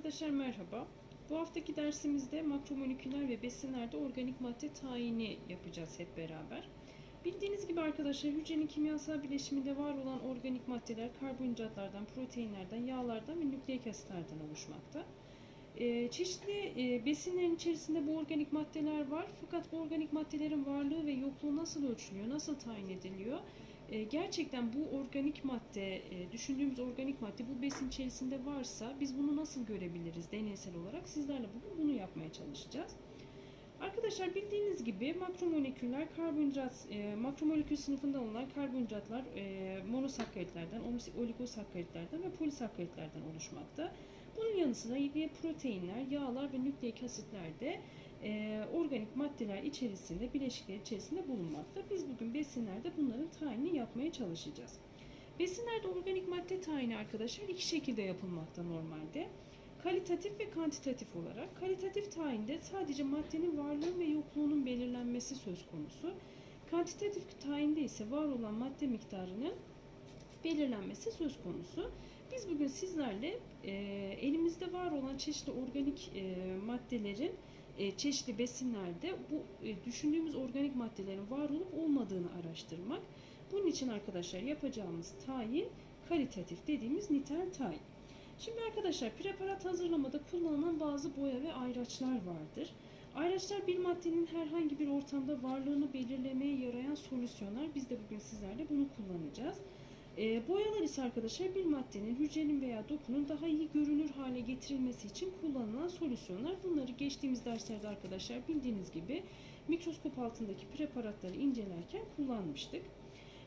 Arkadaşlar merhaba. Bu haftaki dersimizde makromoleküler ve besinlerde organik madde tayini yapacağız hep beraber. Bildiğiniz gibi arkadaşlar hücrenin kimyasal bileşiminde var olan organik maddeler karbonhidratlardan, proteinlerden, yağlardan ve nükleik asitlerden oluşmakta. Ee, çeşitli e, besinlerin içerisinde bu organik maddeler var. Fakat bu organik maddelerin varlığı ve yokluğu nasıl ölçülüyor, nasıl tayin ediliyor? E, gerçekten bu organik madde, e, düşündüğümüz organik madde bu besin içerisinde varsa biz bunu nasıl görebiliriz deneysel olarak? Sizlerle bugün bunu yapmaya çalışacağız. Arkadaşlar bildiğiniz gibi makromoleküller karbonhidrat, e, makromolekül sınıfından olan karbonhidratlar e, monosakkaritlerden, oligosakkaritlerden ve polisakkaritlerden oluşmakta. Bunun yanı sıra proteinler, yağlar ve nükleik asitler de e, organik maddeler içerisinde, bileşikler içerisinde bulunmakta. Biz bugün besinlerde bunların tayinini yapmaya çalışacağız. Besinlerde organik madde tayini arkadaşlar iki şekilde yapılmakta normalde. Kalitatif ve kantitatif olarak. Kalitatif tayinde sadece maddenin varlığı ve yokluğunun belirlenmesi söz konusu. Kantitatif tayinde ise var olan madde miktarının belirlenmesi söz konusu. Biz bugün sizlerle e, elimizde var olan çeşitli organik e, maddelerin çeşitli besinlerde bu e, düşündüğümüz organik maddelerin var olup olmadığını araştırmak. Bunun için arkadaşlar yapacağımız tayin kalitatif dediğimiz nitel tayin. Şimdi arkadaşlar preparat hazırlamada kullanılan bazı boya ve ayraçlar vardır. Ayraçlar bir maddenin herhangi bir ortamda varlığını belirlemeye yarayan solüsyonlar. Biz de bugün sizlerle bunu kullanacağız. E, boyalar ise arkadaşlar bir maddenin, hücrenin veya dokunun daha iyi görünür hale getirilmesi için kullanılan solüsyonlar. Bunları geçtiğimiz derslerde arkadaşlar bildiğiniz gibi mikroskop altındaki preparatları incelerken kullanmıştık.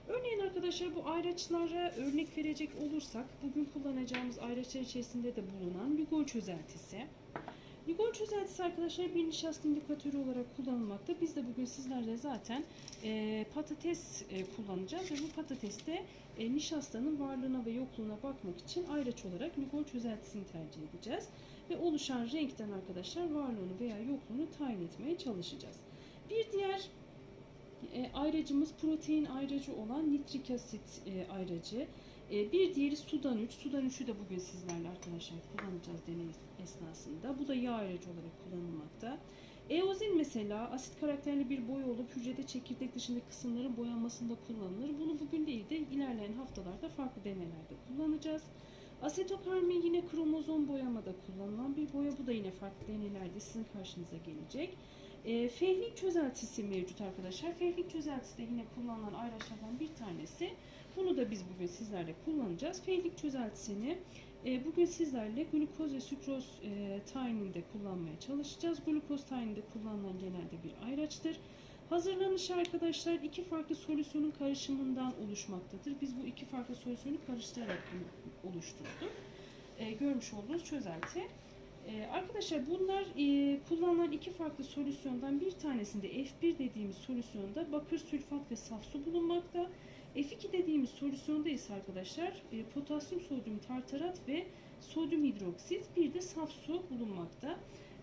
Örneğin arkadaşlar bu ayraçlara örnek verecek olursak bugün kullanacağımız ayraçlar içerisinde de bulunan Lugol çözeltisi. Lugol çözeltisi arkadaşlar bir nişasta indikatörü olarak kullanılmakta. Biz de bugün sizlerle zaten e, patates e, kullanacağız ve bu patateste e, nişastanın varlığına ve yokluğuna bakmak için ayraç olarak Lugol çözeltisini tercih edeceğiz. Ve oluşan renkten arkadaşlar varlığını veya yokluğunu tayin etmeye çalışacağız. Bir diğer e, ayracımız protein ayracı olan nitrik asit e, ayracı. E, bir diğeri sudan 3. Sudan 3'ü de bugün sizlerle arkadaşlar kullanacağız deney esnasında. Bu da yağ ayracı olarak kullanılmakta. Eozin mesela asit karakterli bir boya olup hücrede çekirdek dışındaki kısımların boyanmasında kullanılır. Bunu bugün değil de ilerleyen haftalarda farklı deneylerde kullanacağız. Asetokarmi yine kromozom boyamada kullanılan bir boya. Bu da yine farklı deneylerde sizin karşınıza gelecek. E, fehlik çözeltisi mevcut arkadaşlar. Fehlik çözeltisi de yine kullanılan ayraçlardan bir tanesi. Bunu da biz bugün sizlerle kullanacağız. Fehlik çözeltisini e, bugün sizlerle glukoz ve sükroz e, tayininde kullanmaya çalışacağız. Glukoz tayininde kullanılan genelde bir ayraçtır. Hazırlanışı arkadaşlar iki farklı solüsyonun karışımından oluşmaktadır. Biz bu iki farklı solüsyonu karıştırarak oluşturduk. E, görmüş olduğunuz çözelti. Ee, arkadaşlar bunlar e, kullanılan iki farklı solüsyondan bir tanesinde F1 dediğimiz solüsyonda bakır sülfat ve saf su bulunmakta. F2 dediğimiz solüsyonda ise arkadaşlar e, potasyum sodyum tartarat ve sodyum hidroksit bir de saf su bulunmakta.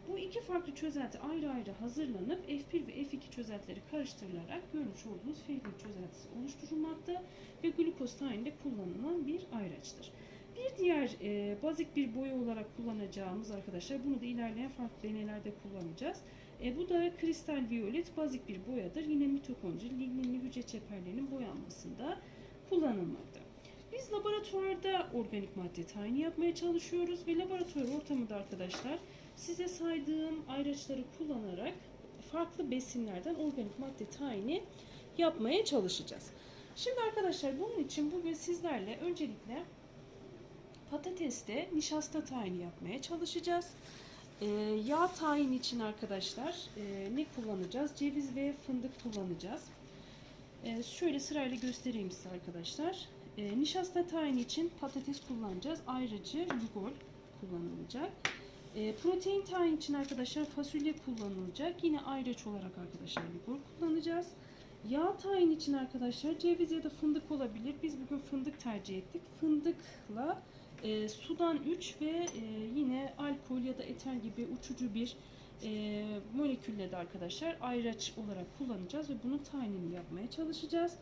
Bu iki farklı çözelti ayrı ayrı hazırlanıp F1 ve F2 çözeltileri karıştırılarak görmüş olduğunuz F1 çözeltisi oluşturulmakta ve glukoz tayinde kullanılan bir ayraçtır. Bir diğer e, bazik bir boya olarak kullanacağımız arkadaşlar bunu da ilerleyen farklı deneylerde kullanacağız. E, bu da kristal violet bazik bir boyadır. Yine mitokondri, ligninli hücre çeperlerinin boyanmasında kullanılmakta. Biz laboratuvarda organik madde tayini yapmaya çalışıyoruz ve laboratuvar ortamında arkadaşlar size saydığım ayraçları kullanarak farklı besinlerden organik madde tayini yapmaya çalışacağız. Şimdi arkadaşlar bunun için bugün sizlerle öncelikle patateste nişasta tayini yapmaya çalışacağız. Ee, yağ tayin için arkadaşlar e, ne kullanacağız? Ceviz ve fındık kullanacağız. Ee, şöyle sırayla göstereyim size arkadaşlar. Ee, nişasta tayin için patates kullanacağız. Ayrıca lugol kullanılacak. Ee, protein tayin için arkadaşlar fasulye kullanılacak. Yine ayraç olarak arkadaşlar lugol kullanacağız. Yağ tayin için arkadaşlar ceviz ya da fındık olabilir. Biz bugün fındık tercih ettik. Fındıkla e, sudan 3 ve e, yine alkol ya da eter gibi uçucu bir e, molekülle de arkadaşlar ayraç olarak kullanacağız ve bunun tayinini yapmaya çalışacağız.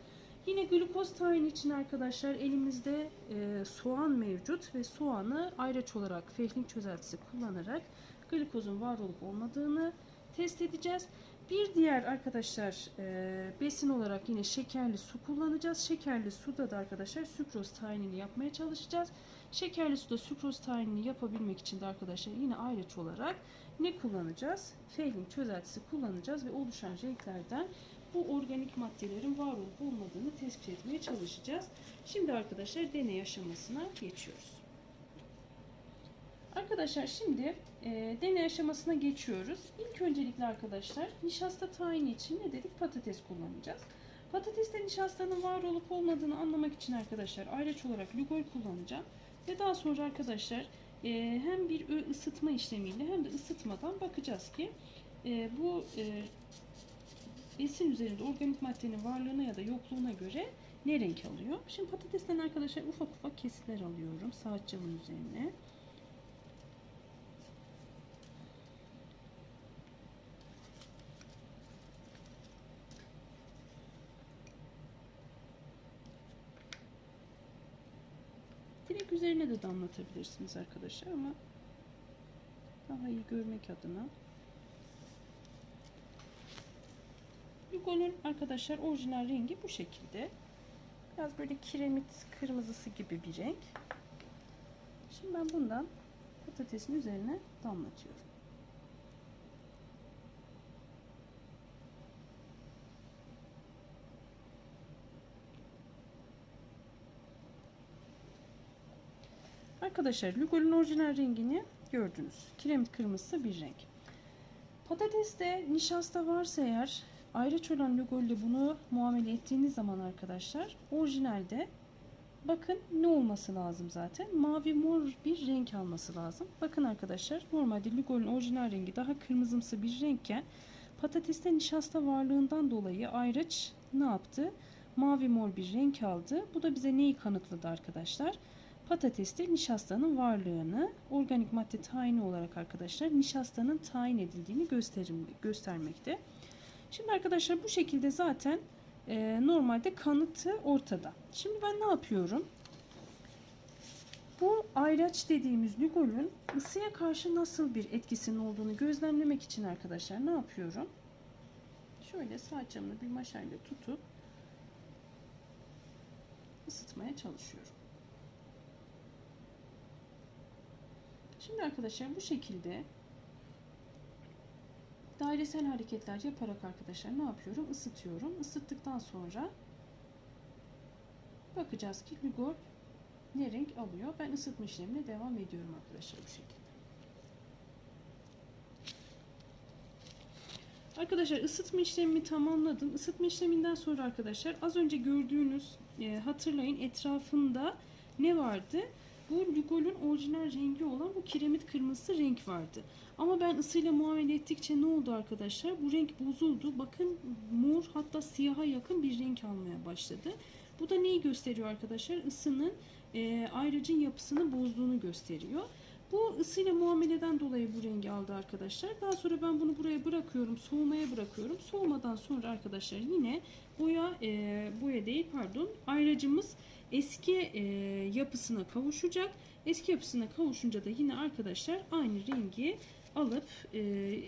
Yine glukoz tayin için arkadaşlar elimizde e, soğan mevcut ve soğanı ayraç olarak fehling çözeltisi kullanarak glukozun var olup olmadığını test edeceğiz. Bir diğer arkadaşlar e, besin olarak yine şekerli su kullanacağız. Şekerli suda da arkadaşlar sükroz tayinini yapmaya çalışacağız. Şekerli suda sükroz tayinini yapabilmek için de arkadaşlar yine ayraç olarak ne kullanacağız? Fehling çözeltisi kullanacağız ve oluşan renklerden bu organik maddelerin var olup olmadığını tespit etmeye çalışacağız. Şimdi arkadaşlar deney aşamasına geçiyoruz. Arkadaşlar şimdi e, deney aşamasına geçiyoruz. İlk öncelikle arkadaşlar nişasta tayini için ne dedik? Patates kullanacağız. Patateste nişastanın var olup olmadığını anlamak için arkadaşlar ayraç olarak lugol kullanacağım. Ve daha sonra arkadaşlar e, hem bir ısıtma işlemiyle hem de ısıtmadan bakacağız ki e, bu e, besin üzerinde organik maddenin varlığına ya da yokluğuna göre ne renk alıyor? Şimdi patatesten arkadaşlar ufak ufak kesitler alıyorum saat camın üzerine. Direkt üzerine de damlatabilirsiniz arkadaşlar ama daha iyi görmek adına. Lugol'ün arkadaşlar orijinal rengi bu şekilde. Biraz böyle kiremit kırmızısı gibi bir renk. Şimdi ben bundan patatesin üzerine damlatıyorum. Arkadaşlar Lugol'ün orijinal rengini gördünüz. Kiremit kırmızısı bir renk. Patateste nişasta varsa eğer ayraç olan Lugol'le bunu muamele ettiğiniz zaman arkadaşlar orijinalde bakın ne olması lazım zaten? Mavi mor bir renk alması lazım. Bakın arkadaşlar normalde Lugol'ün orijinal rengi daha kırmızımsı bir renkken patateste nişasta varlığından dolayı ayraç ne yaptı? Mavi mor bir renk aldı. Bu da bize neyi kanıtladı arkadaşlar? Patateste nişastanın varlığını organik madde tayini olarak arkadaşlar nişastanın tayin edildiğini gösterim, göstermekte. Şimdi arkadaşlar bu şekilde zaten e, normalde kanıtı ortada. Şimdi ben ne yapıyorum? Bu ayraç dediğimiz lugolün ısıya karşı nasıl bir etkisinin olduğunu gözlemlemek için arkadaşlar ne yapıyorum? Şöyle camını bir maşayla tutup ısıtmaya çalışıyorum. Şimdi arkadaşlar bu şekilde dairesel hareketler yaparak arkadaşlar ne yapıyorum? Isıtıyorum. Isıttıktan sonra bakacağız ki Lugol ne renk alıyor. Ben ısıtma işlemine devam ediyorum arkadaşlar bu şekilde. Arkadaşlar ısıtma işlemimi tamamladım. Isıtma işleminden sonra arkadaşlar az önce gördüğünüz e, hatırlayın etrafında ne vardı? Bu Lugol'ün orijinal rengi olan bu kiremit kırmızısı renk vardı. Ama ben ısıyla muamele ettikçe ne oldu arkadaşlar? Bu renk bozuldu. Bakın mor hatta siyaha yakın bir renk almaya başladı. Bu da neyi gösteriyor arkadaşlar? Isının e, ayracın yapısını bozduğunu gösteriyor. Bu ısıyla muameleden dolayı bu rengi aldı arkadaşlar. Daha sonra ben bunu buraya bırakıyorum. Soğumaya bırakıyorum. Soğumadan sonra arkadaşlar yine boya e, boya değil pardon ayracımız eski e, yapısına kavuşacak. Eski yapısına kavuşunca da yine arkadaşlar aynı rengi alıp e,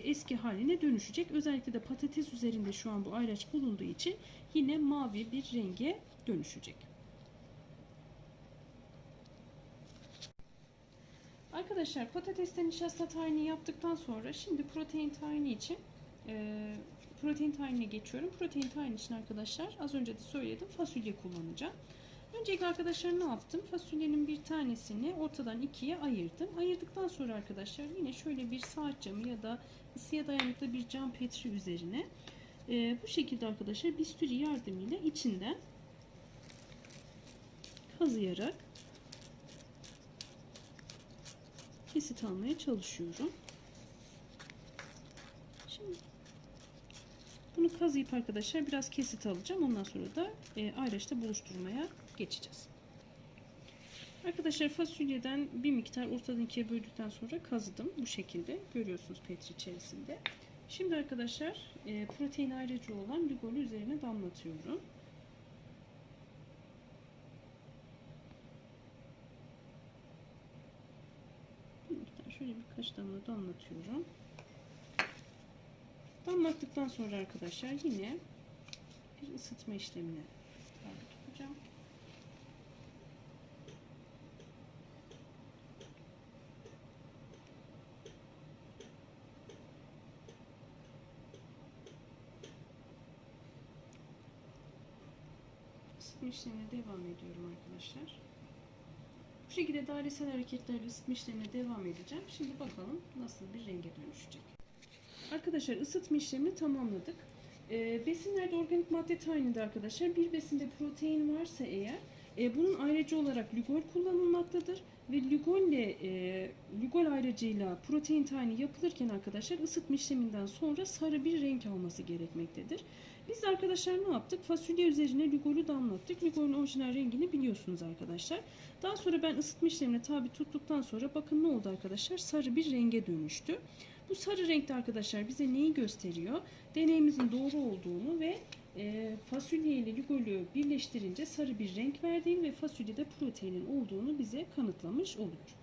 eski haline dönüşecek. Özellikle de patates üzerinde şu an bu ayraç bulunduğu için yine mavi bir renge dönüşecek. Arkadaşlar patatesten nişasta tayini yaptıktan sonra şimdi protein tayini için e, protein tayinine geçiyorum. Protein tayini için arkadaşlar az önce de söyledim fasulye kullanacağım. Öncelikle arkadaşlar ne yaptım? Fasulyenin bir tanesini ortadan ikiye ayırdım. Ayırdıktan sonra arkadaşlar yine şöyle bir saat camı ya da ısıya dayanıklı bir cam petri üzerine e, bu şekilde arkadaşlar bisturi yardımıyla içinden kazıyarak kesit almaya çalışıyorum. Şimdi bunu kazıyıp arkadaşlar biraz kesit alacağım. Ondan sonra da e, ayraçta buluşturmaya geçeceğiz. Arkadaşlar fasulyeden bir miktar ortadan ikiye böldükten sonra kazıdım. Bu şekilde görüyorsunuz petri içerisinde. Şimdi arkadaşlar e, protein ayrıcı olan ligolü üzerine damlatıyorum. Şöyle birkaç damla damlatıyorum. Damlattıktan sonra arkadaşlar yine bir ısıtma işlemine tabi tutacağım. ısıtma işlemine devam ediyorum arkadaşlar. Bu şekilde dairesel hareketlerle ısıtma işlemine devam edeceğim. Şimdi bakalım nasıl bir renge dönüşecek. Arkadaşlar ısıtma işlemini tamamladık. Ee, besinlerde organik madde tayininde arkadaşlar bir besinde protein varsa eğer e, bunun ayrıcı olarak lügol kullanılmaktadır ve lügolle e, lügol ayrıcıyla protein tayini yapılırken arkadaşlar ısıtma işleminden sonra sarı bir renk alması gerekmektedir. Biz arkadaşlar ne yaptık? Fasulye üzerine lügolü damlattık. Lügolün orijinal rengini biliyorsunuz arkadaşlar. Daha sonra ben ısıtma işlemine tabi tuttuktan sonra bakın ne oldu arkadaşlar? Sarı bir renge dönüştü. Bu sarı renkte arkadaşlar bize neyi gösteriyor? Deneyimizin doğru olduğunu ve e, fasulye ile lügolü birleştirince sarı bir renk verdiğini ve fasulyede proteinin olduğunu bize kanıtlamış oluyor.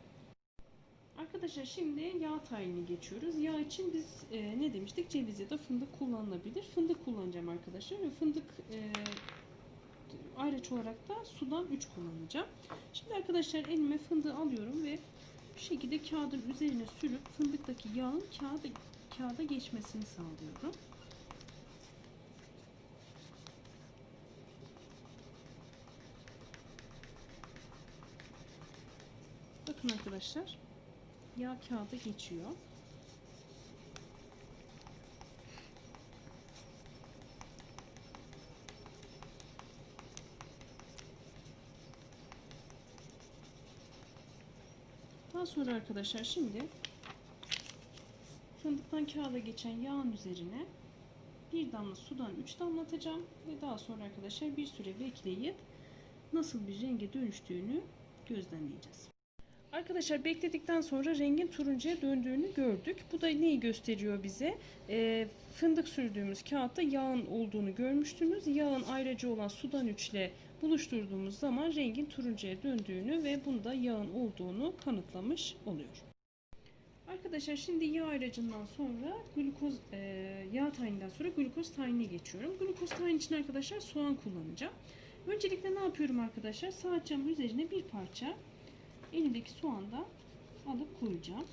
Arkadaşlar şimdi yağ tayinine geçiyoruz. Yağ için biz e, ne demiştik? Ceviz ya da fındık kullanılabilir. Fındık kullanacağım arkadaşlar ve fındık e, ayrıç olarak da sudan 3 kullanacağım. Şimdi arkadaşlar elime fındığı alıyorum ve bu şekilde kağıdın üzerine sürüp fındıktaki yağın kağıda, kağıda geçmesini sağlıyorum. Bakın arkadaşlar yağ kağıda geçiyor. Daha sonra arkadaşlar şimdi fındıktan kağıda geçen yağın üzerine bir damla sudan 3 damlatacağım ve daha sonra arkadaşlar bir süre bekleyip nasıl bir renge dönüştüğünü gözlemleyeceğiz. Arkadaşlar bekledikten sonra rengin turuncuya döndüğünü gördük. Bu da neyi gösteriyor bize? E, fındık sürdüğümüz kağıtta yağın olduğunu görmüştünüz. Yağın ayrıcı olan sudan 3 ile buluşturduğumuz zaman rengin turuncuya döndüğünü ve bunda yağın olduğunu kanıtlamış oluyor. Arkadaşlar şimdi yağ ayracından sonra glukoz e, yağ tayininden sonra glukoz tayinine geçiyorum. Glukoz tayin için arkadaşlar soğan kullanacağım. Öncelikle ne yapıyorum arkadaşlar? Saat camın üzerine bir parça elimdeki soğanda alıp koyacağım.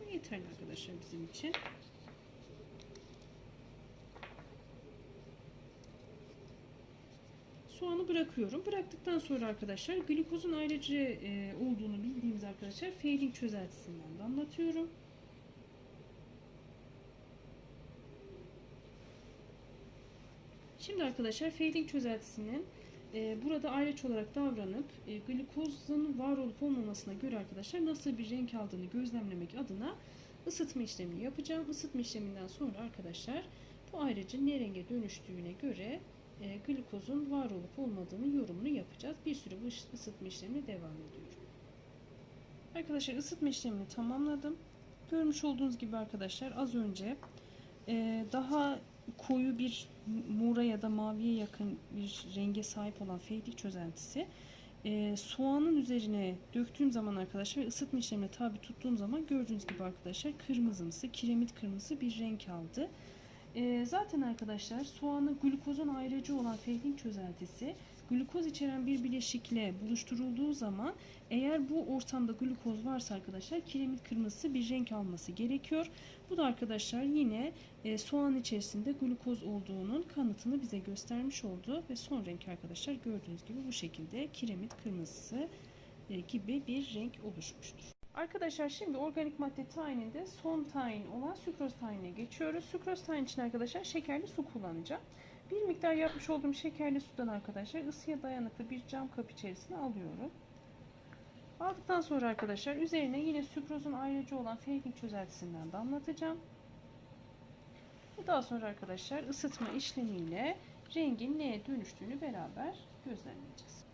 Bu yeterli arkadaşlar bizim için. Soğanı bırakıyorum. Bıraktıktan sonra arkadaşlar glikozun ayrıcı e, olduğunu bildiğimiz arkadaşlar Fehling çözeltisinden damlatıyorum. Şimdi arkadaşlar Fehling çözeltisinin burada ayrıç olarak davranıp e, glikozun var olup olmamasına göre arkadaşlar nasıl bir renk aldığını gözlemlemek adına ısıtma işlemini yapacağım. Isıtma işleminden sonra arkadaşlar bu ayrıcın ne renge dönüştüğüne göre e, glikozun var olup olmadığını yorumunu yapacağız. Bir süre bu ısıtma işlemine devam ediyorum. Arkadaşlar ısıtma işlemini tamamladım. Görmüş olduğunuz gibi arkadaşlar az önce e, daha koyu bir mura ya da maviye yakın bir renge sahip olan feylik çözeltisi e, soğanın üzerine döktüğüm zaman arkadaşlar ve ısıtma işlemine tabi tuttuğum zaman gördüğünüz gibi arkadaşlar kırmızımsı, kiremit kırmızı bir renk aldı. E, zaten arkadaşlar soğanın glukozun ayrıcı olan fehling çözeltisi glukoz içeren bir bileşikle buluşturulduğu zaman eğer bu ortamda glukoz varsa arkadaşlar kiremit kırmızısı bir renk alması gerekiyor. Bu da arkadaşlar yine e, soğan içerisinde glukoz olduğunun kanıtını bize göstermiş oldu ve son renk arkadaşlar gördüğünüz gibi bu şekilde kiremit kırmızısı e, gibi bir renk oluşmuştur. Arkadaşlar şimdi organik madde tayininde son tayin olan sükroz tayinine geçiyoruz. Sükroz tayin için arkadaşlar şekerli su kullanacağım. Bir miktar yapmış olduğum şekerli sudan arkadaşlar ısıya dayanıklı bir cam kap içerisine alıyorum. Aldıktan sonra arkadaşlar üzerine yine sükrozun ayrıcı olan Fehling çözeltisinden damlatacağım. Daha sonra arkadaşlar ısıtma işlemiyle rengin neye dönüştüğünü beraber gözlemleyeceğiz.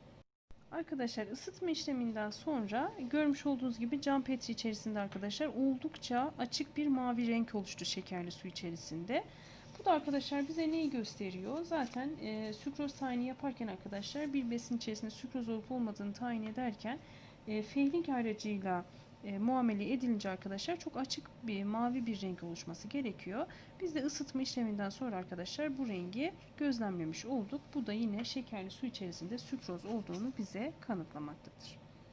Arkadaşlar ısıtma işleminden sonra görmüş olduğunuz gibi cam petri içerisinde arkadaşlar oldukça açık bir mavi renk oluştu şekerli su içerisinde. Da arkadaşlar bize neyi gösteriyor? Zaten e, sükroz tayini yaparken arkadaşlar bir besin içerisinde sükroz olup olmadığını tayin ederken e, Fehling aracıyla e, muamele edilince arkadaşlar çok açık bir mavi bir renk oluşması gerekiyor. Biz de ısıtma işleminden sonra arkadaşlar bu rengi gözlemlemiş olduk. Bu da yine şekerli su içerisinde sükroz olduğunu bize kanıtlamaktadır.